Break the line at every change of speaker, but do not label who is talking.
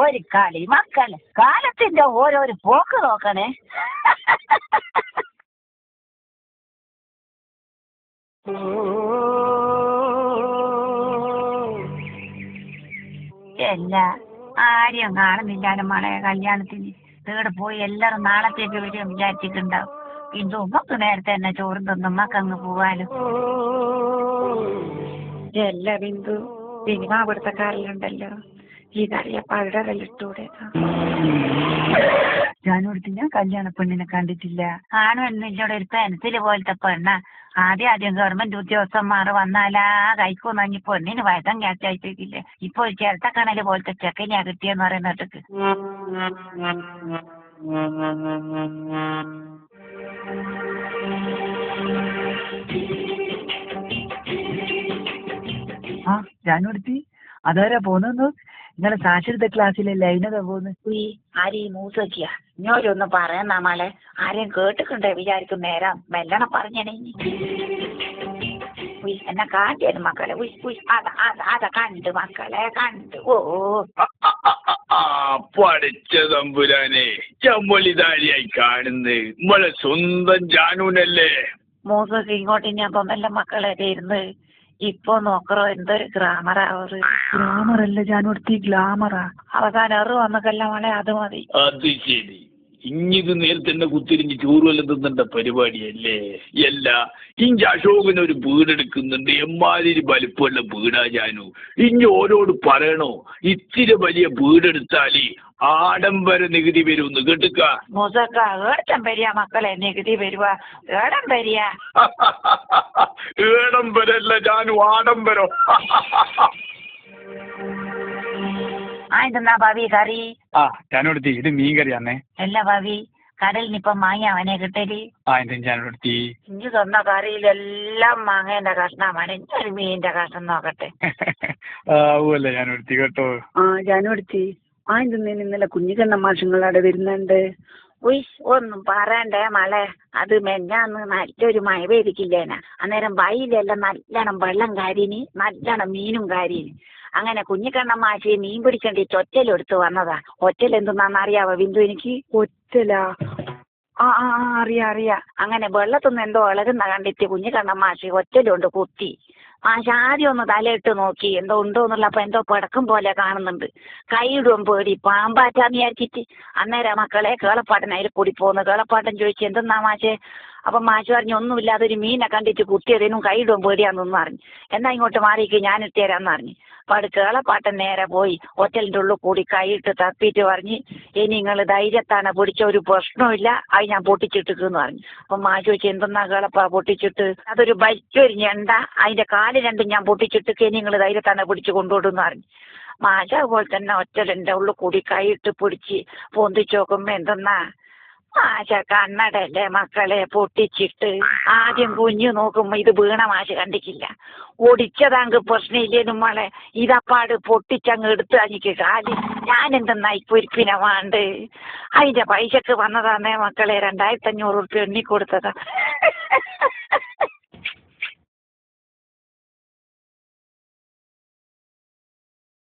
ഒരു കളി. മക്കളെ കാലത്തിന്റെ ഓരോരോ പോക്ക് നോക്കണേ. അല്ല ആരെയും കാണുന്നില്ലാലും മളെ കല്യാണത്തിന് തേട് പോയി എല്ലാരും നാളത്തേക്ക് വരും വിചാരിച്ചിട്ടുണ്ടാവും. ഇത് ഉമ്മക്ക് നേരത്തെ തന്നെ ചോറും തന്നു ഉമ്മക്ക് അങ്ങ് പോവാലോ.
എല്ലാ ബിന്ദു സിനിമ പിടുത്തക്കാരിലുണ്ടല്ലോ അവിടെ ഇട്ടൂടെ?
ഞാനോടത്ത് ഞാൻ കല്യാണ പെണ്ണിനെ കണ്ടിട്ടില്ല. ആണും എന്നില്ലയുടെ ഒരു പെൻസിൽ പോലത്തെ പെണ്ണ. ആദ്യം ആദ്യം ഗവൺമെന്റ് ഉദ്യോഗസ്ഥന്മാർ വന്നാലാ കൈക്കൊന്നു പെണ്ണിന് വയസ്സം ക്യാച്ചായിട്ടില്ലേ ഇപ്പൊ ഒരു ചിരട്ടക്കണൽ പോലത്തെ ചെക്കനെയാ കിട്ടിയെന്ന് പറയുന്നിട്ടക്ക്
ആ ജാനുവടുത്തി അതാരാ പോന്നു നിങ്ങളെ സാക്ഷരത ക്ലാസ്സിലല്ലേ അതിനതാ പോന്ന്?
ആരെയും ആരീ മൂസക്കിയ ഇങ്ങോട്ടൊന്നും പറയുന്ന നമ്മളെ ആരെയും കേട്ടിട്ടുണ്ടേ വിചാരിക്കും നേരം? മെല്ലണം പറഞ്ഞണേ ഉയ് എന്നെ കാട്ടിയത് മക്കളെ. ഉയ് ഉയ് അത അത അത കണ്ട് മക്കളെ കണ്ട്. ഓ
ആ, പഠിച്ച തമ്പുരാനെ ചമ്മൊളിതാരിയായി കാണുന്നത് നമ്മളെ സ്വന്തം ജാനൂനല്ലേ?
മൂസക്ക് ഇങ്ങോട്ട് ഞാൻ മെല്ലെ മക്കളെ ഇരുന്ന് ഇപ്പൊ നോക്കറോ എന്തൊരു ഗ്രാമറാവറ്
ഗ്ലാമർ ഗ്രാമറല്ല ജാനുവടുത്തി ഗ്ലാമറാ.
അവസാനം എറു വന്നക്കല്ല മോളെ അത് മതി.
അത് ശരി. ഇങ്ങിത് നേരത്തെ കുത്തിരിഞ്ഞ് ചോറ് വല്ലതും തിന്നണ്ട പരിപാടിയല്ലേ? അല്ല ഇഞ്ച് അശോകനൊരു വീടെടുക്കുന്നുണ്ട്. എമ്മാതിരി വലിപ്പമുള്ള വീടാ ഞാനു. ഇഞ്ഞ് ഓരോട് പറയണോ? ഇത്തിരി വലിയ വീടെടുത്താൽ ആഡംബര നികുതി വരുമെന്ന് കേട്ടുക്ക?
മൂസക്ക ഏടം വരിക മക്കളെ നികുതി വരുക ഏടം വരിക.
ഏടംബരല്ല ജാനു ആഡംബരം.
ആ ഇതെന്നാ ഭാവി കറി?
ആ ഞാനോടുത്തി ഇത് മീൻ കറിയാന്നേ
അല്ല ഭാവി കടലിനിപ്പൊ മാങ്ങ അവനെ കിട്ടൽ.
ആ എന്തും ഞാനോടുത്തി
ഇഞ്ചു തന്ന കറിയിലെല്ലാം മാങ്ങേന്റെ കഷ്ണമാണ് ഒരു മീനിന്റെ കഷ്ണം നോക്കട്ടെ.
ആവുമല്ലേ ഞാനോടുത്തി കേട്ടോ.
ആ ജാനുവടുത്തി ആ എന്തെന്നേന് ഇന്നലെ കുഞ്ഞിക്കണ്ണ മാഷങ്ങളവിടെ വരുന്നുണ്ട്.
ഉയ് ഒന്നും പറയണ്ടേ മളെ അത് മെഞ്ഞാന്ന് നല്ലൊരു മഴ പെയ്തിക്കില്ലേന അന്നേരം വയലെല്ലാം നല്ലോണം വെള്ളം കാരിനി നല്ലോണം മീനും കാരിനി. അങ്ങനെ കുഞ്ഞിക്കണ്ണൻ മാഷി മീൻ പിടിക്കണ്ടിട്ട് എടുത്തു വന്നതാ. ഒറ്റൽ എന്തെന്നാന്ന് അറിയാവോ ബിന്ദു എനിക്ക്?
ഒറ്റലാ
ആ ആ ആ, അറിയാം അറിയാം. അങ്ങനെ വെള്ളത്തുനിന്ന് എന്തോ ഇളകുന്ന കണ്ടിട്ട് കുഞ്ഞിക്കണ്ണൻ മാഷി ഒറ്റലുണ്ട് കുത്തി. മാഷ് ആദ്യം ഒന്ന് തലയിട്ട് നോക്കി. എന്തോ ഉണ്ടോ എന്നുള്ള അപ്പൊ എന്തോ പിടക്കും പോലെ കാണുന്നുണ്ട്. കൈയിടും പേടി. പാമ്പാറ്റാന്ന് വിചാരിച്ചിട്ട് അന്നേരം മക്കളെ കേളപ്പാട്ടൻ അതിൽ കൂടി പോകുന്നു കേളപ്പാട്ടൻ ചോദിച്ചു എന്തെന്നാ മാഷെ? അപ്പൊ മാഷ് പറഞ്ഞു ഒന്നുമില്ല അതൊരു മീനെ കണ്ടിട്ട് കുത്തിയതിനും കൈയിടും പേടിയാണെന്ന് പറഞ്ഞു. എന്നാ ഇങ്ങോട്ട് മാറിക്ക് ഞാൻ എത്തിയരാന്ന് പറഞ്ഞു. അപ്പൊ അത് കേളപ്പാട്ടൻ നേരെ പോയി ഹോട്ടലിന്റെ ഉള്ളിൽ കൂടി കൈയിട്ട് തപ്പിയിട്ട് പറഞ്ഞ് ഇനി നിങ്ങൾ ധൈര്യത്താണ് പൊടിച്ച ഒരു പ്രശ്നമില്ല അത് ഞാൻ പൊട്ടിച്ചിട്ടിട്ടെന്ന് പറഞ്ഞു. അപ്പൊ മാഷ് ചോദിച്ചു എന്തെന്നാ കേളപ്പാ പൊട്ടിച്ചിട്ട്? അതൊരു ബൈക്കൊരു ഞണ്ട അതിന്റെ കാൽ രണ്ടും ഞാൻ പൊട്ടിച്ചിട്ട് ഇനി നിങ്ങൾ ധൈര്യത്താണ് പിടിച്ച് കൊണ്ടുവിടുന്ന് പറഞ്ഞു. മാഷ അതുപോലെ തന്നെ ഒറ്റ ഉള്ളിൽ കൂടി കൈയിട്ട് പൊടിച്ച് പൊന്തിച്ച് എന്തെന്നാ? മാഷ കണ്ണടല്ലേ മക്കളെ പൊട്ടിച്ചിട്ട്? ആദ്യം കുഞ്ഞു നോക്കുമ്പോ ഇത് വീണ മാഷ് കണ്ടിട്ടില്ല. ഒടിച്ചതാങ്ക് പ്രശ്നമില്ലേ മോളെ ഇതപ്പാട് പൊട്ടിച്ചങ്ങ് എടുത്ത് അനിക്ക് കാലി. ഞാൻ എന്തെന്നായി ഇപ്പൊ ഇരിപ്പിനെ വേണ്ട? അതിന്റെ പൈസക്ക് വന്നതാന്നേ മക്കളെ രണ്ടായിരത്തി അഞ്ഞൂറ് ഉറുപ്പ്യ എണ്ണി കൊടുത്തതാ